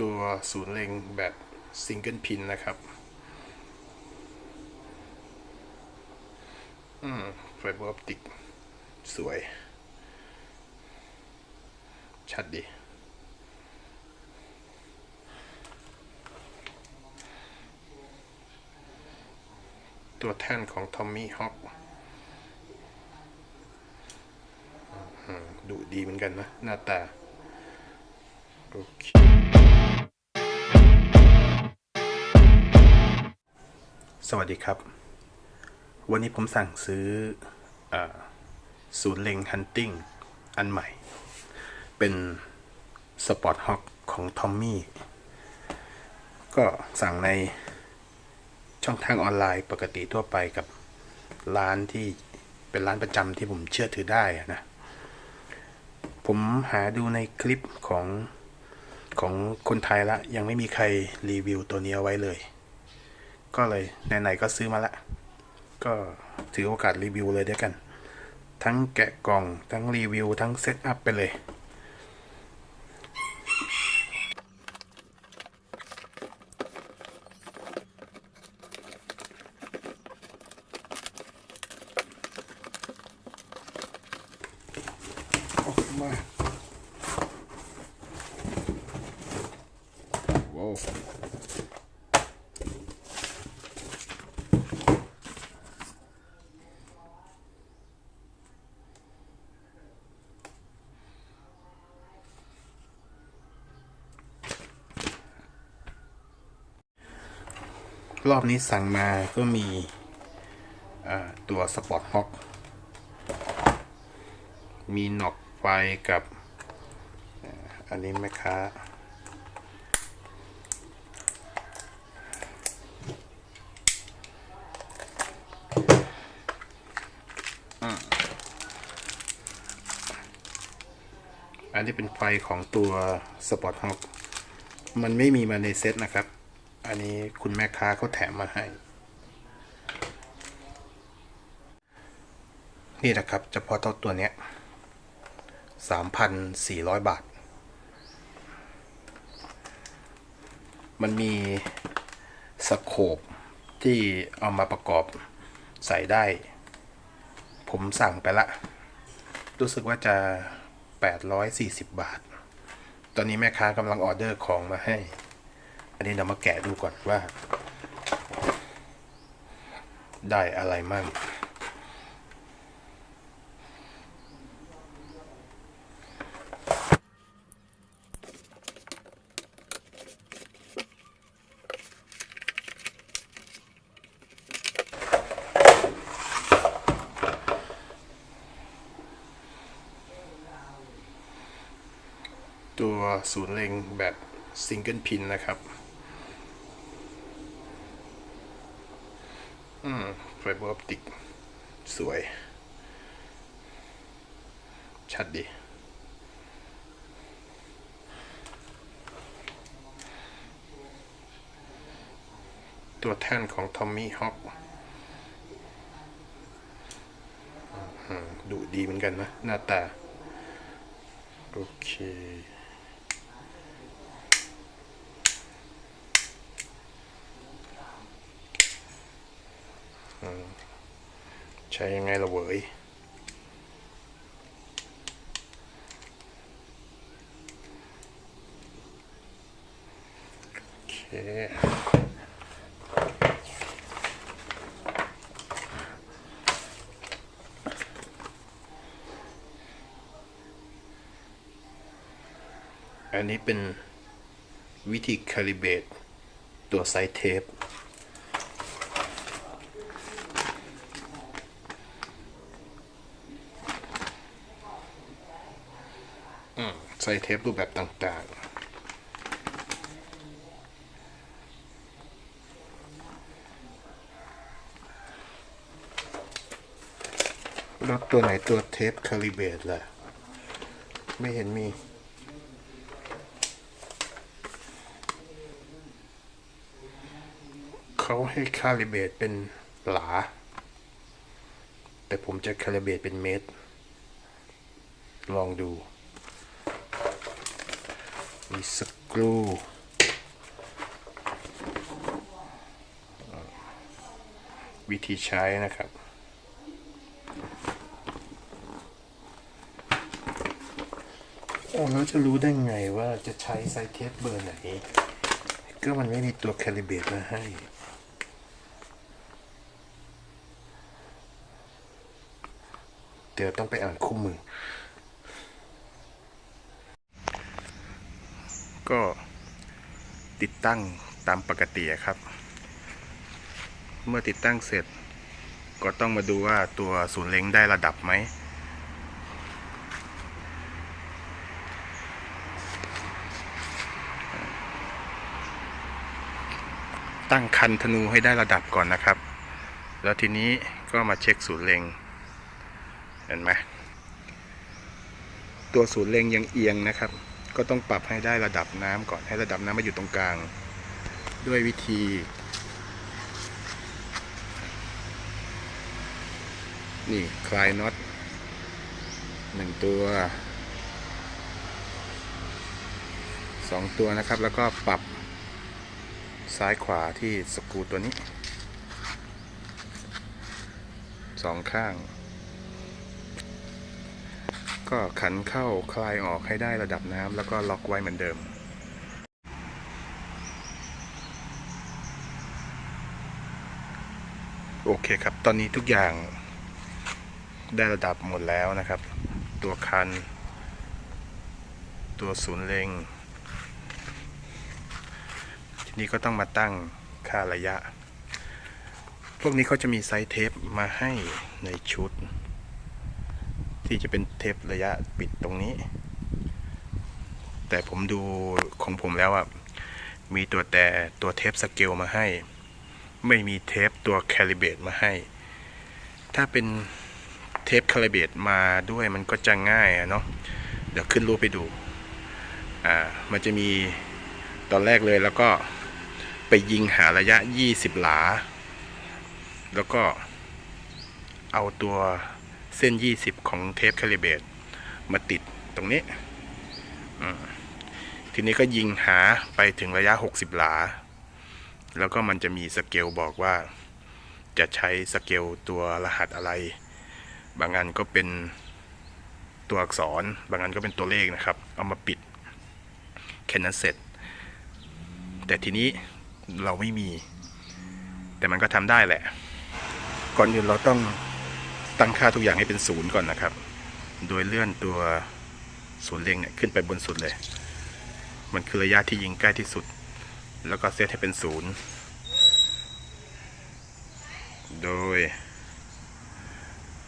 ตัวศูนย์เล็งแบบซิงเกิลพินนะครับ อืมไฟเบอร์ออปติก สวย ชัดดีตัวแท่นของทอมมี่ฮอ k ดูดีเหมือนกันนะ หน้าตา โอเค สวัสดีครับ วันนี้ผมสั่งซื้ออศูนย์เล็งฮันติงอันใหม่ เป็นสปอร์ตฮอ k ของทอมมี่ ก็สั่งในช่องทางออนไลน์ปกติทั่วไปกับร้านที่เป็นร้านประจำที่ผมเชื่อถือได้นะ ผมหาดูในคลิปของของคนไทยละ ยังไม่มีใครรีวิวตัวนี้เอาไว้เลย ก็เลยไหนๆก็ซื้อมาละก็ถือโอกาสรีวิวเลยด้วยกัน ทั้งแกะกล่องทั้งรีวิวทั้งเซตอัพไปเลย รอบนี้สั่งมาก็มีตัวสปอร์ตฮอ k มีหนอกไฟกับอันนี้แม่ค้าอันนี้เป็นไฟของตัวสปอร์ตฮอ k มันไม่มีมาในเซตนะครับ อันนี้คุณแม่ค้าเขาแถมมาให้ นี่นะครับเฉพาะตัวตัวเนี้ย3,400บาท มันมีสโคปที่เอามาประกอบใส่ได้ ผมสั่งไปละ รู้สึกว่าจะ 840 บาท ตอนนี้แม่ค้ากำลังออเดอร์ของมาให้ อันนี้เรามาแกะดูก่อนว่า ได้อะไรมั่งตัวศูนย์เล็งแบบซิงเกิลพินนะครับ อืมไฟเบอร์ออปติก สวย ชัดดี ตัวแท่นของทอมมี่ฮอ k ดูดีเหมือนกันนะ หน้าตา โอเค ช้ยังไงละเว้ยโอเคอันนี้เป็นวิธีคาลิเบตตัวไซส์เทป ไซส์เทปรูปแบบต่างๆแล้วตัวไหนตัวเทปคาลิเบตล่ะ ไม่เห็นมีเขาให้คาลิเบตเป็นหลา แต่ผมจะคาลิเบตเป็นเมตร ลองดู มีสกรูวิธีใช้นะครับ โอ้แล้วจะรู้ได้ไงว่าจะใช้ไซเทสเบอร์ไหน ก็มันไม่มีตัวแคลิเบตมาให้เดี๋ยวต้องไปอ่านคู่มือ ก็ติดตั้งตามปกติครับ เมื่อติดตั้งเสร็จ ก็ต้องมาดูว่าตัวศูนย์เล็งได้ระดับไหมตั้งคันธนูให้ได้ระดับก่อนนะครับ แล้วทีนี้ก็มาเช็คศูนย์เล็ง เห็นไหม ตัวศูนย์เล็งยังเอียงนะครับ ก็ต้องปรับให้ได้ระดับน้ำก่อนให้ระดับน้ำมาอยู่ตรงกลาง ด้วยวิธี นี่คลายน็อตหนึ่งตัวสองตัวนะครับ แล้วก็ปรับซ้ายขวาที่สกรูตัวนี้สองข้าง ก็ขันเข้าคลายออกให้ได้ระดับน้ำแล้วก็ล็อกไว้เหมือนเดิม โอเคครับ ตอนนี้ทุกอย่างได้ระดับหมดแล้วนะครับ ตัวคัน ตัวศูนย์เล็ง ทีนี้ก็ต้องมาตั้งค่าระยะ พวกนี้เขาจะมีไซส์เทปมาให้ในชุด ที่จะเป็นเทประยะปิดตรงนี้ แต่ผมดูของผมแล้วอะมีตัวแต่ตัวเทปสเกลมาให้ ไม่มีเทปตัวแคลิเบตมาให้ ถ้าเป็นเทปแคลิเบตมาด้วยมันก็จะง่ายอะเนาะเดี๋ยวขึ้นรูปไปดูอ่ามันจะมีตอนแรกเลยแล้วก็ไปยิงหาระยะ 20 หลา แล้วก็เอาตัว เส้น 20 ของเทปแคลิเบตมาติดตรงนี้ทีนี้ก็ยิงหาไปถึงระยะ 60 หลา แล้วก็มันจะมีสเกลบอกว่า จะใช้สเกลตัวรหัสอะไร บางอันก็เป็นตัวอักษร บางอันก็เป็นตัวเลขนะครับ เอามาปิดแค่นั้นเสร็จ แต่ทีนี้เราไม่มี แต่มันก็ทำได้แหละ ก่อนอื่นเราต้อง ตั้งค่าทุกอย่างให้เป็นศูนย์ก่อนนะครับ โดยเลื่อนตัวศูนย์เล็งเนี่ยขึ้นไปบนสุดเลย มันคือระยะที่ยิงใกล้ที่สุด แล้วก็เซตให้เป็นศูนย์โดย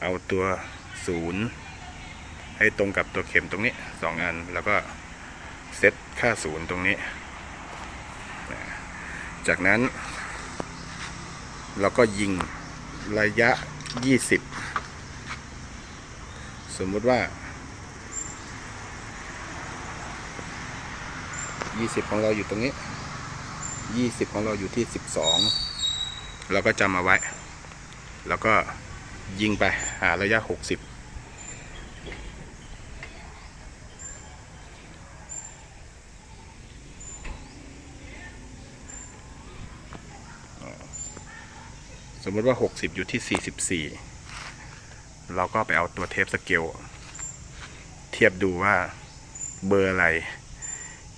เอาตัวศูนย์ให้ตรงกับตัวเข็มตรงนี้สองอัน แล้วก็เซตค่าศูนย์ตรงนี้ จากนั้น เราก็ยิงระยะ 20 สมมุติว่า 20 ของเราอยู่ตรงนี้ 20 ของเราอยู่ที่ 12 เราก็จำเอาไว้ แล้วก็ยิงไปหาระยะ 60สมมติว่า 60 อยู่ที่ 44 เราก็ไปเอาตัวเทปสเกลเทียบดูว่าเบอร์อะไร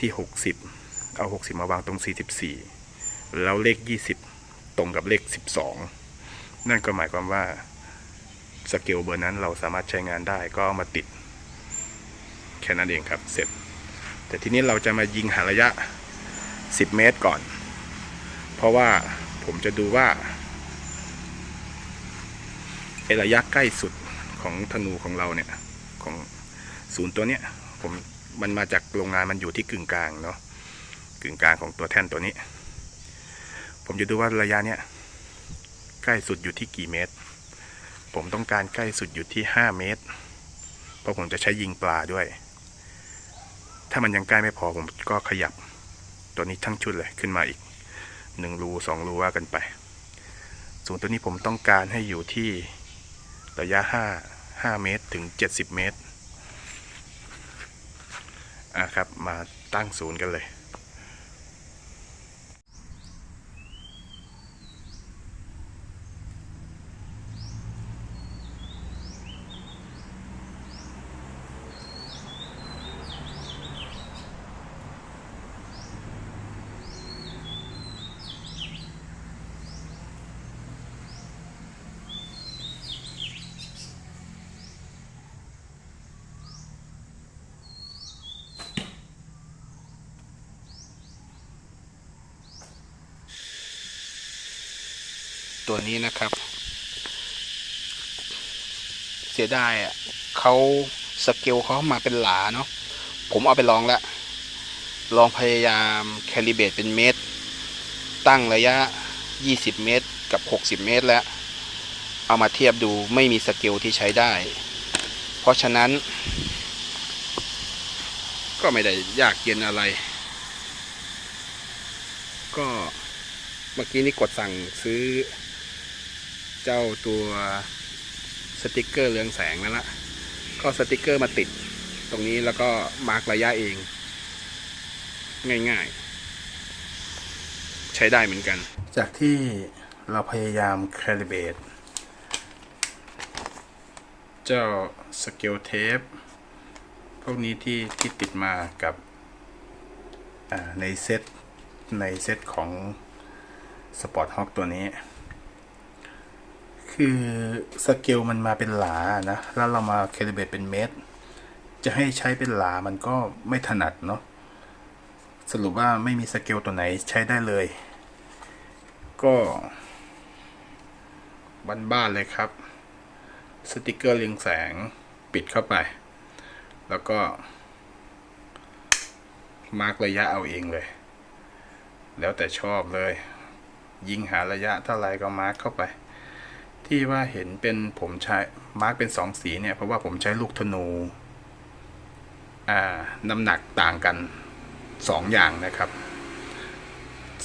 ที่ 60 เอา 60 มาวางตรง 44 แล้วเลข 20 ตรงกับเลข 12 นั่นก็หมายความว่าสเกลเบอร์นั้นเราสามารถใช้งานได้ก็เอามาติด แค่นั้นเองครับเสร็จ แต่ทีนี้เราจะมายิงหาระยะ 10 เมตรก่อน เพราะว่าผมจะดูว่าระยะใกล้สุด ของธนูของเราเนี่ยของศูนย์ตัวเนี้ยผมมันมาจากโรงงานมันอยู่ที่กึ่งกลางเนาะกึ่งกลางของตัวแท่นตัวนี้ ผมจะดูว่าระยะเนี้ยใกล้สุดอยู่ที่กี่เมตร ผมต้องการใกล้สุดอยู่ที่ 5 เมตร เพราะผมจะใช้ยิงปลาด้วย ถ้ามันยังใกล้ไม่พอผมก็ขยับ ตัวนี้ทั้งชุดเลยขึ้นมาอีกหนึ่งรูสองรูว่ากันไปศูนย์ตัวนี้ผมต้องการให้อยู่ที่ระยะ 5 5 เมตรถึง 70 เมตรอะครับ มาตั้งศูนย์กันเลย ตัวนี้นะครับ เสียดายอะเขาสเกลเขามาเป็นหลาเนาะผมเอาไปลองแล้วลองพยายามแคลิเบตเป็นเมตร ตั้งระยะ 20 เมตรกับ 60 เมตรแล้ว เอามาเทียบดูไม่มีสเกลที่ใช้ได้ เพราะฉะนั้น ก็ไม่ได้ยากเย็นอะไร ก็เมื่อกี้นี้กดสั่งซื้อ เจ้าตัวสติกเกอร์เรืองแสงนั่นละก็สติกเกอร์มาติดตรงนี้แล้วก็มาร์กระยะเอง ง่ายๆ ใช้ได้เหมือนกัน จากที่เราพยายามแคลิเบตเจ้าสเกลเทปพวกนี้ที่ที่ติดมากับในเซตในเซตของ Sport Hawk ตัวนี้ คือสเกลมันมาเป็นหลานะ แล้วเรามาแคลิเบตเป็นเมตร จะให้ใช้เป็นหลามันก็ไม่ถนัดเนาะ สรุปว่าไม่มีสเกลตัวไหนใช้ได้เลย ก็บ้านๆเลยครับ สติกเกอร์เรืองแสงปิดเข้าไป แล้วก็ มาร์กระยะเอาเองเลย แล้วแต่ชอบเลย ยิงหาระยะเท่าไรก็มาร์กเข้าไป ที่ว่าเห็นเป็นผมใช้มาร์กเป็นสองสีเนี่ย เพราะว่าผมใช้ลูกธนู อ่า น้ำหนักต่างกันสองอย่างนะครับ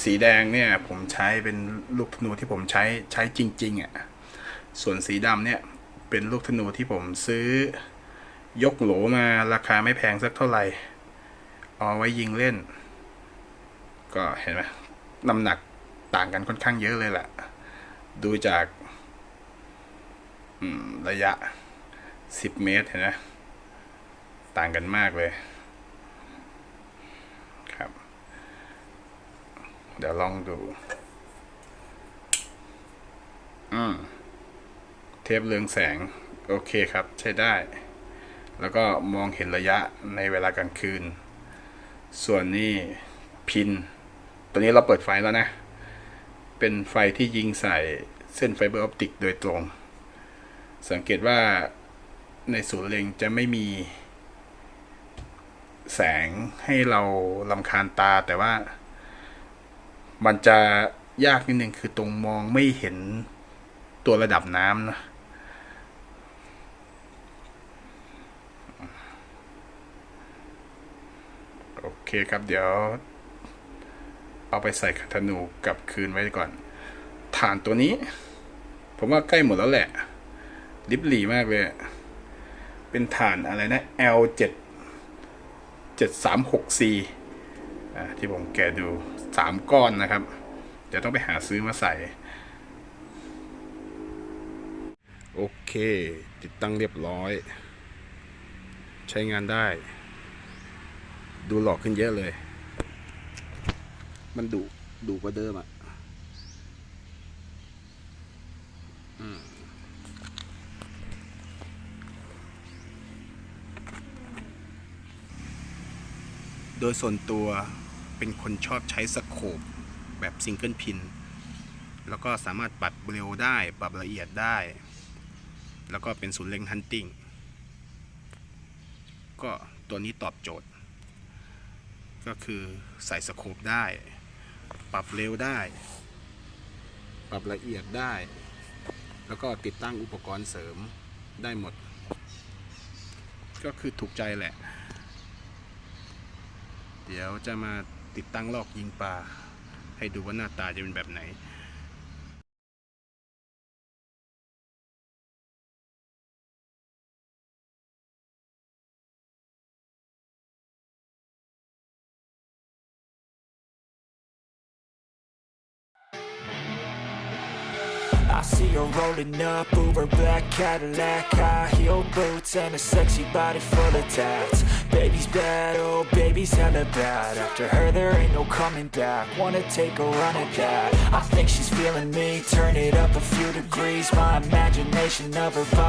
สีแดงเนี่ย ผมใช้เป็นลูกธนูที่ผมใช้ใช้จริงๆอะ่ะ ส่วนสีดำเนี่ย เป็นลูกธนูที่ผมซื้อยกโหลมาราคาไม่แพงสักเท่าไหร่ เอาไว้ยิงเล่น ก็เห็นไหมน้ำหนักต่างกันค่อนข้างเยอะเลยแหละ ดูจาก ระยะ 10 เมตรเห็นไหมต่างกันมากเลยครับ เดี๋ยวลองดูอืมเทปเรืองแสง โอเคครับ ใช้ได้ แล้วก็มองเห็นระยะในเวลากลางคืน ส่วนนี้พิน ตัวนี้เราเปิดไฟแล้วนะ เป็นไฟที่ยิงใส่เส้นไฟเบอร์ออปติกโดยตรง สังเกตว่าในศูนย์เล็งจะไม่มีแสงให้เราลำคาญตาแต่ว่า มันจะยากนิดนึงคือตรงมองไม่เห็นตัวระดับน้ำนะโอเคครับเดี๋ยว เอาไปใส่ขันธนูกลับคืนไว้ก่อน ฐานตัวนี้ ผมว่าใกล้หมดแล้วแหละ ลิบหลีมากเลย เป็นฐานอะไรนะ L 7 7 3 6 C อ่าที่ผมแกะดูสามก้อนนะครับ เดี๋ยวต้องไปหาซื้อมาใส่ โอเค ติดตั้งเรียบร้อย ใช้งานได้ ดูหลอกขึ้นเยอะเลย มันดุดุกว่าเดิมอะ่ะ โดยส่วนตัวเป็นคนชอบใช้สโคปแบบซิงเกิลพิน แล้วก็สามารถปรับเร็วได้ ปรับละเอียดได้ แล้วก็เป็นศูนย์เล็งฮันติงก็ตัวนี้ตอบโจทย์ ก็คือใส่สโคปได้ ปรับเร็วได้ ปรับละเอียดได้ แล้วก็ติดตั้งอุปกรณ์เสริมได้หมด ก็คือถูกใจแหละ เดี๋ยวจะมาติดตั้งลอกยิงปลาให้ดูว่าหน้าตาจะเป็นแบบไหน Baby's bad, oh baby's hella bad. After her there ain't no coming back. Wanna take a run at that. I think she's feeling me, turn it up a few degrees. My imagination of her body